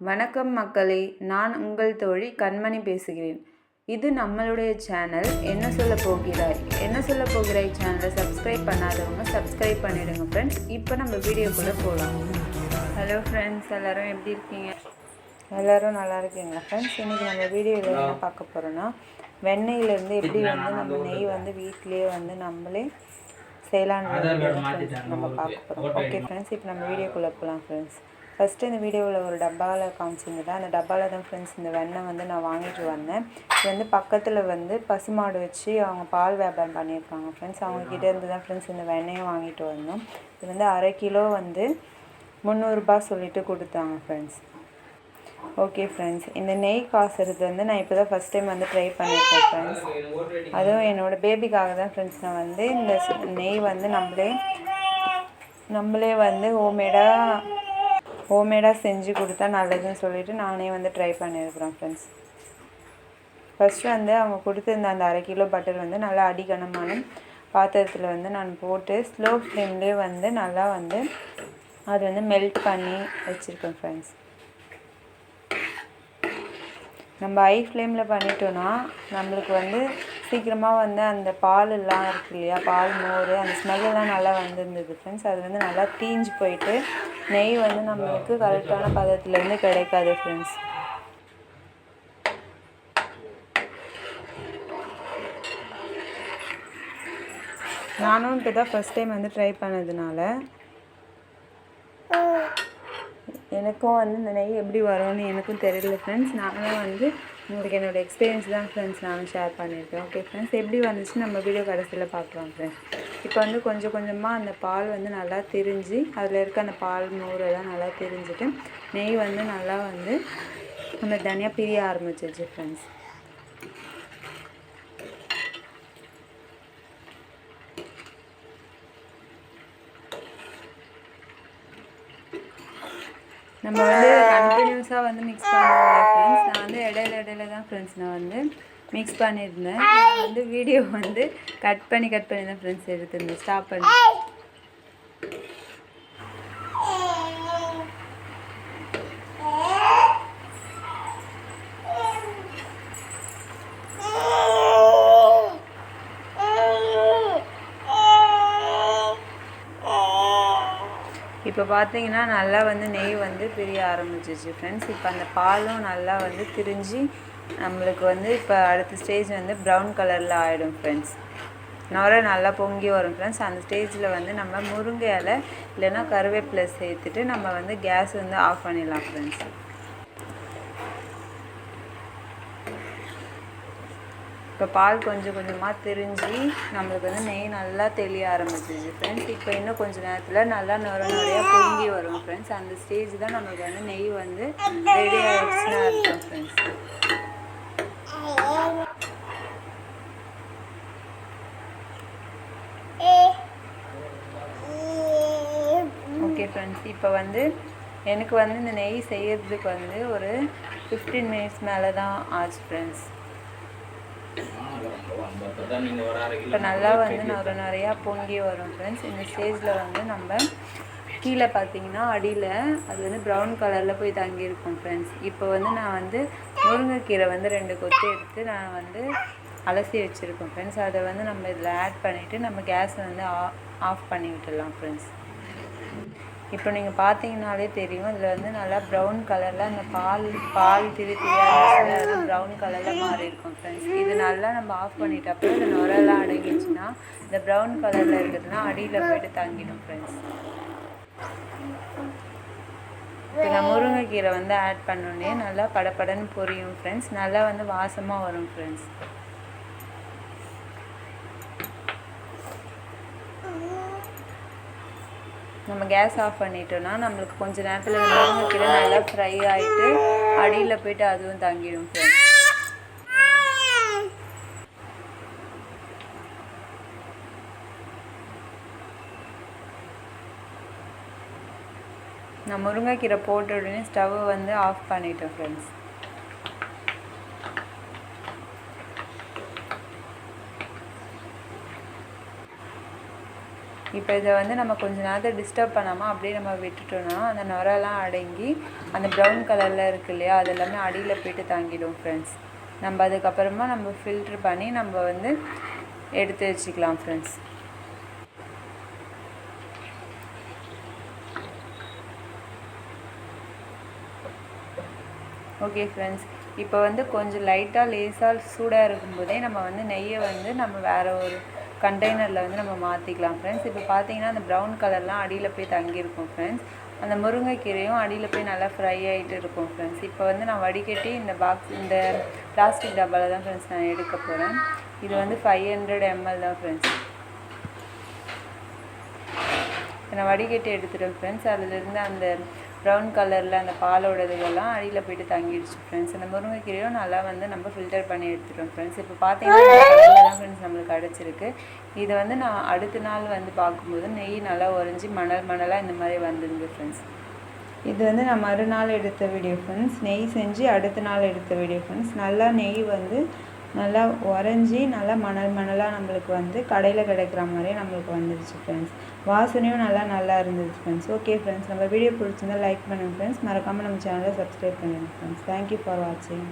வணக்கம் மக்களே நான் உங்கள் தோழி கண்மணி பேசுகிறேன். இது நம்மளுடைய சேனல். என்ன சொல்ல போகிறாய்? என்ன சொல்ல போகிறாய் சேனலை? சப்ஸ்கிரைப் பண்ணாதவங்க சப்ஸ்கிரைப் பண்ணிடுங்க ஃப்ரெண்ட்ஸ் இப்போ நம்ம வீடியோக்குள்ளே போகலாம் ஹலோ ஃப்ரெண்ட்ஸ் எல்லாரும் எப்படி இருக்கீங்க? எல்லாரும் நல்லா இருக்கீங்களா ஃப்ரெண்ட்ஸ் இன்றைக்கி நம்ம வீடியோவில் என்ன பார்க்க போகிறோன்னா வெண்ணெயிலேருந்து எப்படி வந்து நம்ம நெய் வந்து வீட்டிலேயே வந்து நம்மளே செய்யலான்னு நம்ம பார்க்க போகிறோம் ஓகே ஃப்ரெண்ட்ஸ் இப்போ நம்ம வீடியோக்குள்ளே போகலாம் ஃப்ரெண்ட்ஸ் ஃபஸ்ட்டு இந்த வீடியோவில் ஒரு டப்பாவில் காமிச்சிருந்தேன். அந்த டப்பாவில் தான் ஃப்ரெண்ட்ஸ் இந்த வெண்ணெய் வந்து நான் வாங்கிட்டு வந்தேன். இது வந்து பக்கத்தில் வந்து பசுமாடு வச்சு அவங்க பால் வியாபாரம் பண்ணியிருக்காங்க ஃப்ரெண்ட்ஸ் அவங்கக்கிட்ட இருந்து தான் ஃப்ரெண்ட்ஸ் இந்த வெண்ணெயை வாங்கிட்டு வந்தோம். இது வந்து அரை கிலோ வந்து முந்நூறுரூபா சொல்லிட்டு கொடுத்தாங்க ஃப்ரெண்ட்ஸ் ஓகே ஃப்ரெண்ட்ஸ் இந்த நெய் காசுறது வந்து நான் இப்போ தான் ஃபஸ்ட் டைம் வந்து ட்ரை பண்ணியிருக்கேன் ஃப்ரெண்ட்ஸ் அதுவும் என்னோடய பேபிக்காக தான் ஃப்ரெண்ட்ஸ் நான் வந்து இந்த நெய் வந்து நம்மளே நம்மளே வந்து ஹோம்மேடாக ஹோம்மேடாக செஞ்சு கொடுத்தா நல்லதுன்னு சொல்லிட்டு நானே வந்து ட்ரை பண்ணியிருக்கிறேன் ஃப்ரெண்ட்ஸ் ஃபஸ்ட்டு வந்து அவங்க கொடுத்துருந்த அந்த அரை கிலோ பட்டர் வந்து நல்லா அடிக்கனமான பாத்திரத்தில் வந்து நான் போட்டு ஸ்லோ ஃப்ளேம்லேயே வந்து நல்லா வந்து அது வந்து மெல்ட் பண்ணி வச்சுருக்கேன் ஃப்ரெண்ட்ஸ் நம்ம ஹை ஃப்ளேமில் பண்ணிட்டோன்னா நம்மளுக்கு வந்து சீக்கிரமாக வந்து அந்த பால் எல்லாம் இருக்கு இல்லையா? பால் மோர் அந்த ஸ்மெல்லாம் நல்லா வந்துருந்தது ஃப்ரெண்ட்ஸ் அது வந்து நல்லா தீஞ்சு போயிட்டு நெய் வந்து நம்மளுக்கு கரெக்டான பதத்துலேருந்து கிடைக்காது ஃப்ரெண்ட்ஸ் நானும் இப்போ தான் ஃபஸ்ட் டைம் வந்து ட்ரை பண்ணதுனால எனக்கும் வந்து இந்த நெய் எப்படி வரும்னு எனக்கும் தெரியல ஃப்ரெண்ட்ஸ் நானும் வந்து உங்களுக்கு என்னோடய எக்ஸ்பீரியன்ஸ் தான் ஃப்ரெண்ட்ஸ் நானும் ஷேர் பண்ணியிருக்கேன். ஓகே ஃப்ரெண்ட்ஸ் எப்படி வந்துச்சு நம்ம வீடியோ கடைசியில் பார்க்கலாம் ஃப்ரெண்ட்ஸ் இப்போ வந்து கொஞ்சம் கொஞ்சமாக அந்த பால் வந்து நல்லா திரிஞ்சு அதில் இருக்க அந்த பால் மோர் எல்லாம் நல்லா திரிஞ்சிட்டு நெய் வந்து நல்லா வந்து அந்த தனியாக பிரிய ஆரம்பிச்சிச்சு ஃப்ரெண்ட்ஸ் நம்ம வந்து கண்டினியூஸாக வந்து மிக்ஸ் பண்ணுவோம்ல ஃப்ரெண்ட்ஸ் நான் வந்து இடையில இடையில தான் ஃப்ரெண்ட்ஸ் நான் வந்து மிக்ஸ் பண்ணியிருந்தேன். நான் வந்து வீடியோ வந்து கட் பண்ணி கட் பண்ணி தான் ஃப்ரெண்ட்ஸ் எடுத்திருந்தேன். ஸ்டாப் பண்ணி. இப்போ பார்த்தீங்கன்னா நல்லா வந்து நெய் வந்து பிரிய ஆரம்பிச்சிச்சு ஃப்ரெண்ட்ஸ் இப்போ அந்த பாலும் நல்லா வந்து திரிஞ்சு நம்மளுக்கு வந்து இப்போ அடுத்த ஸ்டேஜ் வந்து ப்ரௌன் கலரில் ஆகிடும் ஃப்ரெண்ட்ஸ் நுர நல்லா பொங்கி வரும் ஃப்ரெண்ட்ஸ் அந்த ஸ்டேஜில் வந்து நம்ம முருங்கை இலை இல்லைன்னா கருவேப்பிலை சேர்த்துட்டு நம்ம வந்து கேஸ் வந்து ஆஃப் பண்ணிடலாம் ஃப்ரெண்ட்ஸ் இப்போ பால் கொஞ்சம் கொஞ்சமாக திரிஞ்சு நம்மளுக்கு வந்து நெய் நல்லா தெளிய ஆரம்பிச்சிச்சு ஃப்ரெண்ட்ஸ் இப்போ இன்னும் கொஞ்சம் நேரத்தில் நல்லா நுர நுறையாக பொங்கி வரும் ஃப்ரெண்ட்ஸ் அந்த ஸ்டேஜ் தான் நம்மளுக்கு வந்து நெய் வந்து ரெடி ஆகிடுச்சுன்னா இருக்கும் ஃப்ரெண்ட்ஸ் ஓகே ஃப்ரெண்ட்ஸ் இப்போ வந்து எனக்கு வந்து இந்த நெய் செய்கிறதுக்கு வந்து ஒரு ஃபிஃப்டீன் மினிட்ஸ் மேலே தான் ஆச்சு ஃப்ரெண்ட்ஸ் இப்போ நல்லா வந்து நிறைய நிறையா பொங்கி வரும் ஃப்ரெண்ட்ஸ் இந்த ஸ்டேஜில் வந்து நம்ம கீழே பார்த்தீங்கன்னா அடியில் அது வந்து ப்ரௌன் கலரில் போய் தங்கியிருக்கும் ஃப்ரெண்ட்ஸ் இப்போ வந்து நான் வந்து முருங்கைக்கீரை வந்து ரெண்டு கொத்து எடுத்து நான் வந்து அலசி வச்சுருக்கோம் ஃப்ரெண்ட்ஸ் அதை வந்து நம்ம இதில் ஆட் பண்ணிவிட்டு நம்ம கேஸை வந்து ஆஃப் பண்ணி விட்டுடலாம் ஃப்ரெண்ட்ஸ் இப்போ நீங்கள் பார்த்தீங்கனாலே தெரியும் இதில் வந்து நல்லா ப்ரௌன் கலரில் அந்த பால் பால் திரி திரியாக ப்ரௌன் கலரில் மாறி இருக்கும் ஃப்ரெண்ட்ஸ் நல்லா நம்ம ஆஃப் பண்ணிட்டப்போ இந்த நுரெல்லாம் அடங்கிடுச்சுன்னா இந்த ப்ரௌன் கலரில் இருக்கிறதுனா அடியில் போயிட்டு தங்கிடும் ஃப்ரெண்ட்ஸ் இப்போ நான் முருங்கைக்கீரை வந்து ஆட் பண்ணோடனே நல்லா படபடன்னு பொரியும் ஃப்ரெண்ட்ஸ் நல்லா வந்து வாசமாக வரும் ஃப்ரெண்ட்ஸ் நம்ம கேஸ் ஆஃப் பண்ணிட்டோம்னா நம்மளுக்கு கொஞ்சம் நேரத்தில் முருங்கைக்கீரை நல்லா ஃப்ரை ஆகிட்டு அடியில் போயிட்டு அதுவும் தங்கிடும் ஃப்ரெண்ட்ஸ் நான் முருங்கைக்கீரை போட்ட உடனே ஸ்டவ் வந்து ஆஃப் பண்ணிட்டேன் ஃப்ரெண்ட்ஸ் இப்போ இதை வந்து நம்ம கொஞ்ச நேரத்தை டிஸ்டர்ப் பண்ணாமல் அப்படியே நம்ம விட்டுட்டோம்னா அந்த நுரெல்லாம் அடங்கி அந்த ப்ரௌன் கலரில் இருக்கு இல்லையா அது எல்லாமே அடியில் போயிட்டு தாங்கிடும் ஃப்ரெண்ட்ஸ் நம்ம அதுக்கப்புறமா நம்ம ஃபில்ட்ரு பண்ணி நம்ம வந்து எடுத்து வச்சுக்கலாம் ஃப்ரெண்ட்ஸ் ஓகே ஃப்ரெண்ட்ஸ் இப்போ வந்து கொஞ்சம் லைட்டாக லேசாக சூடாக இருக்கும்போதே நம்ம வந்து நெய்யை வந்து நம்ம வேறு ஒரு கண்டெய்னரில் வந்து நம்ம மாற்றிக்கலாம் ஃப்ரெண்ட்ஸ் இப்போ பார்த்தீங்கன்னா அந்த ப்ரௌன் கலர்லாம் அடியில் போய் தங்கியிருக்கும் ஃப்ரெண்ட்ஸ் அந்த முருங்கைக்கீரையும் அடியில் போய் நல்லா ஃப்ரை ஆகிட்டு இருக்கும் ஃப்ரெண்ட்ஸ் இப்போ வந்து நான் வடிகட்டி இந்த பாக்ஸ் இந்த பிளாஸ்டிக் டப்பாவில் தான் ஃப்ரெண்ட்ஸ் நான் எடுக்க போகிறேன் இது வந்து ஃபைவ் ஹண்ட்ரட் எம்எல் தான் ஃப்ரெண்ட்ஸ் இப்போ நான் வடிகட்டி எடுத்துட்டேன் ஃப்ரெண்ட்ஸ் அதிலிருந்து அந்த ப்ரௌன் கலரில் அந்த பாலோட இதுவெல்லாம் அடியில் போயிட்டு தங்கிடுச்சு ஃப்ரெண்ட்ஸ் அந்த முருங்கைக்கீரையும் நல்லா வந்து நம்ம ஃபில்டர் பண்ணி எடுத்துட்டோம் ஃப்ரெண்ட்ஸ் இப்போ பார்த்தீங்கன்னா ஃப்ரெண்ட்ஸ் நம்மளுக்கு கிடச்சிருக்கு. இது வந்து நான் அடுத்த நாள் வந்து பார்க்கும்போது நெய் நல்லா உறைஞ்சி மணல் மணலாக இந்த மாதிரி வந்துருந்து ஃப்ரெண்ட்ஸ் இது வந்து நான் மறுநாள் எடுத்த வீடியோ ஃப்ரெண்ட்ஸ் நெய் செஞ்சு அடுத்த நாள் எடுத்த வீடியோ ஃப்ரெண்ட்ஸ் நல்லா நெய் வந்து நல்லா உறைஞ்சி நல்லா மணல் மணலாக நம்மளுக்கு வந்து கடையில் கிடைக்கிற மாதிரியே நம்மளுக்கு வந்துருச்சு ஃப்ரெண்ட்ஸ் வாசனையும் நல்லா நல்லா இருந்துச்சு ஃப்ரெண்ட்ஸ் ஓகே ஃப்ரெண்ட்ஸ் நம்ம வீடியோ பிடிச்சிருந்தா லைக் பண்ணுங்கள் ஃப்ரெண்ட்ஸ் மறக்காமல் நம்ம சேனலை சப்ஸ்கிரைப் பண்ணுங்கள் ஃப்ரெண்ட்ஸ் தேங்க்யூ ஃபார் வாட்சிங்